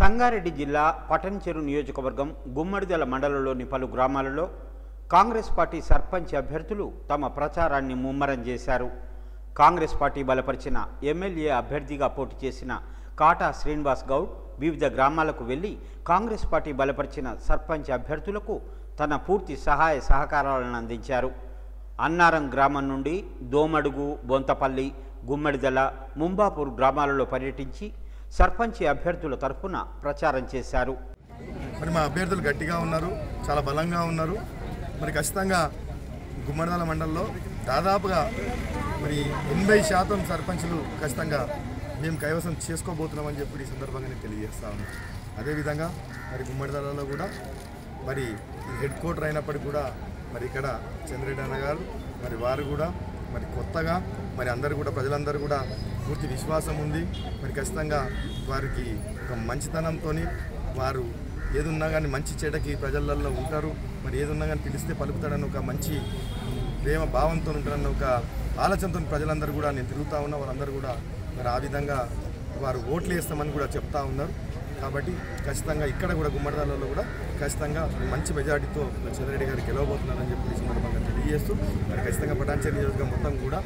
సంగారెడ్డి జిల్లా పటన్చెరు నియోజకవర్గం గుమ్మడిదల మండలంలోని పలు గ్రామాలలో కాంగ్రెస్ పార్టీ సర్పంచ్ అభ్యర్థులు తమ ప్రచారాన్ని ముమ్మరం చేశారు. కాంగ్రెస్ పార్టీ బలపరిచిన ఎమ్మెల్యే అభ్యర్థిగా పోటీ చేసిన కాటా శ్రీనివాస్ గౌడ్ వివిధ గ్రామాలకు వెళ్ళి కాంగ్రెస్ పార్టీ బలపరిచిన సర్పంచ్ అభ్యర్థులకు తన పూర్తి సహాయ సహకారాలను అందించారు. అన్నారం గ్రామం నుండి దోమడుగు బొంతపల్లి గుమ్మడిదల ముంబాపూర్ గ్రామాలలో పర్యటించి సర్పంచి అభ్యర్థుల తరఫున ప్రచారం చేశారు. మరి మా అభ్యర్థులు గట్టిగా ఉన్నారు చాలా బలంగా ఉన్నారు. మరి ఖచ్చితంగా గుమ్మడిదల మండలంలో దాదాపుగా మరి ఎనభై శాతం సర్పంచులు ఖచ్చితంగా మేము కైవసం చేసుకోబోతున్నామని చెప్పి ఈ సందర్భంగా నేను తెలియజేస్తా ఉన్నాను అదేవిధంగా మరి గుమ్మడిదాలలో కూడా మరి హెడ్ క్వార్టర్ అయినప్పటికీ కూడా మరి ఇక్కడ చంద్రెడ్డి అన్న గారు మరి వారు కూడా మరి కొత్తగా మరి అందరు కూడా ప్రజలందరూ కూడా పూర్తి విశ్వాసం ఉంది. మరి ఖచ్చితంగా వారికి ఒక మంచితనంతో వారు ఏదున్నా కానీ మంచి చెడకి ప్రజలలో ఉంటారు. మరి ఏదున్నా కానీ పిలిస్తే పలుకుతాడని ఒక మంచి ప్రేమ భావంతో ఉంటారన్న ఒక ఆలోచనతో ప్రజలందరూ కూడా నేను తిరుగుతూ ఉన్నా. వారందరూ కూడా మరి ఆ విధంగా వారు ఓట్లు వేస్తామని కూడా చెప్తా ఉన్నారు. కాబట్టి ఖచ్చితంగా ఇక్కడ కూడా గుమ్మడిదాలలో కూడా ఖచ్చితంగా మంచి మెజార్టీతో చంద్రెడ్డి గారు గెలవబోతున్నారని చెప్పి సందర్భంగా తెలియజేస్తూ మరి ఖచ్చితంగా పటాన్చేరి నియోజకవర్గం మొత్తం కూడా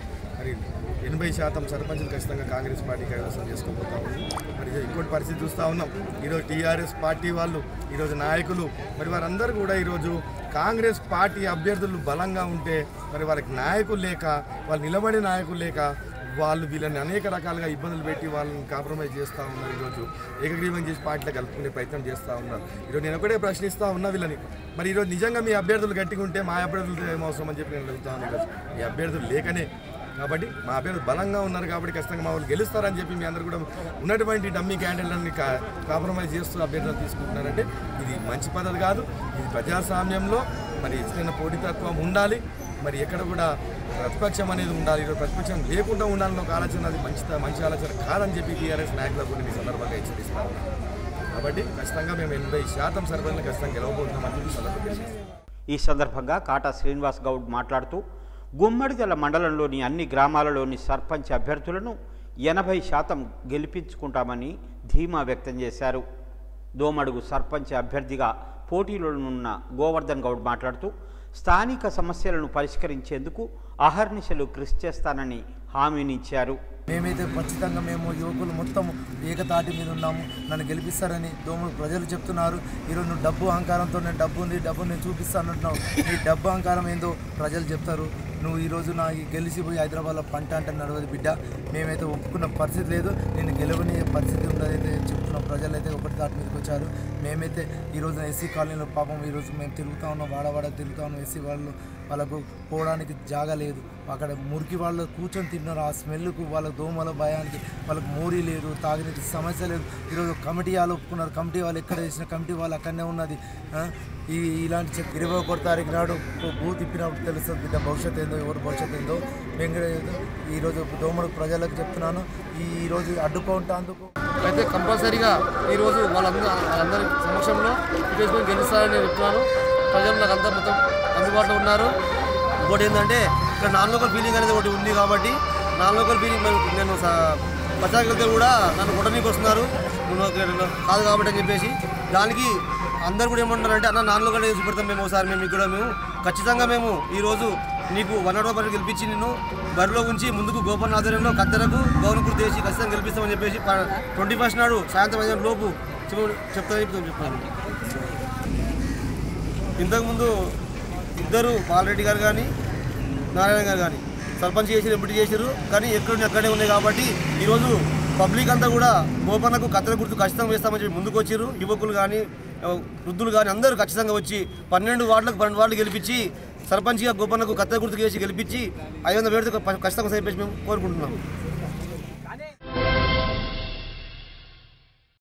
మరి ఎనభై శాతం సర్పంచులు ఖచ్చితంగా కాంగ్రెస్ పార్టీ కైవసం చేసుకోబోతా ఉంది. మరి ఇంకోటి పరిస్థితి చూస్తూ ఉన్నాం. ఈరోజు టీఆర్ఎస్ పార్టీ వాళ్ళు ఈరోజు నాయకులు మరి వారందరూ కూడా ఈరోజు కాంగ్రెస్ పార్టీ అభ్యర్థులు బలంగా ఉంటే మరి వారికి నాయకులు లేక వాళ్ళు నిలబడే నాయకులు లేక వాళ్ళు వీళ్ళని అనేక రకాలుగా ఇబ్బందులు పెట్టి వాళ్ళని కాంప్రమైజ్ చేస్తూ ఉన్నారు ఈరోజు. ఏకగ్రీవం చేసి పార్టీలో కలుపుకునే ప్రయత్నం చేస్తూ ఉన్నారు. ఈరోజు నేను ఒకటే ప్రశ్నిస్తూ ఉన్నా వీళ్ళని. మరి ఈరోజు నిజంగా మీ అభ్యర్థులు గట్టిగా ఉంటే మా అభ్యర్థులు ఏమవసరం అని చెప్పి నేను అడుగుతాను ఈరోజు. మీ అభ్యర్థులు లేకనే కాబట్టి మా అభ్యర్థులు బలంగా ఉన్నారు కాబట్టి ఖచ్చితంగా మా వాళ్ళు గెలుస్తారని చెప్పి మీ అందరూ కూడా ఉన్నటువంటి డమ్మీ క్యాండిడేట్లని కా- కాంప్రమైజ్ చేస్తూ అభ్యర్థులు తీసుకుంటున్నారంటే ఇది మంచి పద్ధతి కాదు. ఇది ప్రజాస్వామ్యంలో మరి చిన్న పోటీతత్వం ఉండాలి. మరి ఎక్కడ కూడా ప్రతిపక్షం అనేది ఉండాలి. ఈరోజు ప్రతిపక్షం లేకుండా ఉండాలని ఒక ఆలోచన అది మంచి మంచి ఆలోచన కాదని చెప్పి టీఆర్ఎస్ నాయకులకు కూడా ఈ సందర్భంగా హెచ్చరిస్తాను. కాబట్టి ఖచ్చితంగా మేము ఎనభై శాతం సర్వేలను ఖచ్చితంగా గెలవబోతున్నామని ఈ సందర్భంగా కాటా శ్రీనివాస్ గౌడ్ మాట్లాడుతూ గుమ్మడిదల మండలంలోని అన్ని గ్రామాలలోని సర్పంచ్ అభ్యర్థులను ఎనభై శాతం గెలిపించుకుంటామని ధీమా వ్యక్తం చేశారు. దోమడుగు సర్పంచ్ అభ్యర్థిగా పోటీలోనున్న గోవర్ధన్ గౌడ్ మాట్లాడుతూ స్థానిక సమస్యలను పరిష్కరించేందుకు అహర్నిశలు కృషి చేస్తానని హామీనిచ్చారు మేమైతే ఖచ్చితంగా మేము యువకులు మొత్తం ఏకతాటి మీద ఉన్నాము. నన్ను గెలిపిస్తారని దోమలు ప్రజలు చెప్తున్నారు. ఈరోజు నువ్వు డబ్బు అహంకారంతో నేను డబ్బు ఉంది డబ్బు నేను చూపిస్తాను నీ డబ్బు అహంకారం ఏందో ప్రజలు చెప్తారు. నువ్వు ఈరోజు నా గెలిచిపోయి హైదరాబాద్లో పంట అంటే నడవదు బిడ్డ. మేమైతే ఒప్పుకున్న పరిస్థితి లేదు. నేను గెలవని పరిస్థితి ఉండదైతే చెప్తున్న ప్రజలు అయితే ఒకటి దాటి మీదకి వచ్చారు. మేమైతే ఈరోజు ఎస్సీ కాలనీలో పాపం ఈరోజు మేము తిరుగుతా ఉన్నాం. వాడవాడ తిరుగుతా ఉన్నాం. ఎస్సీ వాళ్ళు వాళ్ళకు పోవడానికి జాగా లేదు. అక్కడ మురికి వాళ్ళు కూర్చొని తిన్నారు. ఆ స్మెల్కు వాళ్ళ దోమల భయానికి వాళ్ళకి మోరీ లేదు తాగినది సమస్య లేదు. ఈరోజు కమిటీ వాళ్ళు ఒప్పుకున్నారు. కమిటీ వాళ్ళు ఎక్కడ చేసిన కమిటీ వాళ్ళు అక్కడనే ఉన్నది. ఈ ఇలాంటి ఇరవై ఒకటి తారీఖు నాడు బూత్ ఇప్పినప్పుడు తెలుస్తుంది బిడ్డ. భవిష్యత్తు ఏందో ఎవరు భవిష్యత్తు ఉందో వెంకట ఈరోజు దోమడు ప్రజలకు చెప్తున్నాను. ఈ ఈరోజు అడ్డుకుంటేందుకు అయితే కంపల్సరీగా ఈరోజు వాళ్ళందరూ వాళ్ళందరి సమక్షంలో విజయ్ గెలుస్తారని చెప్తున్నాను. ప్రజలు నాకు అంతా మొత్తం అందుబాటులో ఉన్నారు. ఇంకోటి ఏంటంటే ఇక్కడ నాన్ లోకల్ ఫీలింగ్ అనేది ఒకటి ఉంది కాబట్టి నాన్ లోకల్ ఫీలింగ్ నేను ప్రజాగ్రత కూడా నన్ను కొట్టడానికి వస్తున్నారు. కాదు కాబట్టి అని చెప్పేసి దానికి అందరు కూడా ఏమంటున్నారంటే అన్న నాన్నలో కూడా చూసి పెడతాం మేము ఒకసారి మేము ఇక్కడ మేము ఖచ్చితంగా మేము ఈరోజు నీకు వన్ అవర్ వన్ గెలిపించి నిన్ను బరిలో ఉంచి ముందుకు గోపన్ ఆధ్వర్యంలో కత్తెరకు గౌరవకుడు చేసి ఖచ్చితంగా గెలిపిస్తామని చెప్పేసి ట్వంటీ ఫస్ట్ నాడు సాయంత్రం ఐదు లోపు చెప్ప- చెప్తానని చెప్తాను చెప్పాను ఇంతకుముందు ఇద్దరు బాలరెడ్డి గారు కానీ నారాయణ గారు కానీ సర్పంచ్ చేసి ఎంపిటీ చేశారు కానీ ఎక్కడ అక్కడే ఉన్నాయి కాబట్టి ఈరోజు పబ్లిక్ అంతా కూడా గోపన్నకు కత్తెర గుర్తు ఖచ్చితంగా వేస్తామని చెప్పి ముందుకు వచ్చారు యువకులు కానీ వృద్ధులు కానీ అందరూ ఖచ్చితంగా వచ్చి పన్నెండు వార్డులకు పన్నెండు వార్డులు గెలిపించి సర్పంచ్గా గోపన్నకు కత్త గుర్తుకు వేసి గెలిపించి ఐదు వందల పేరుతో ఖచ్చితంగా సరిపేసి మేము కోరుకుంటున్నాము.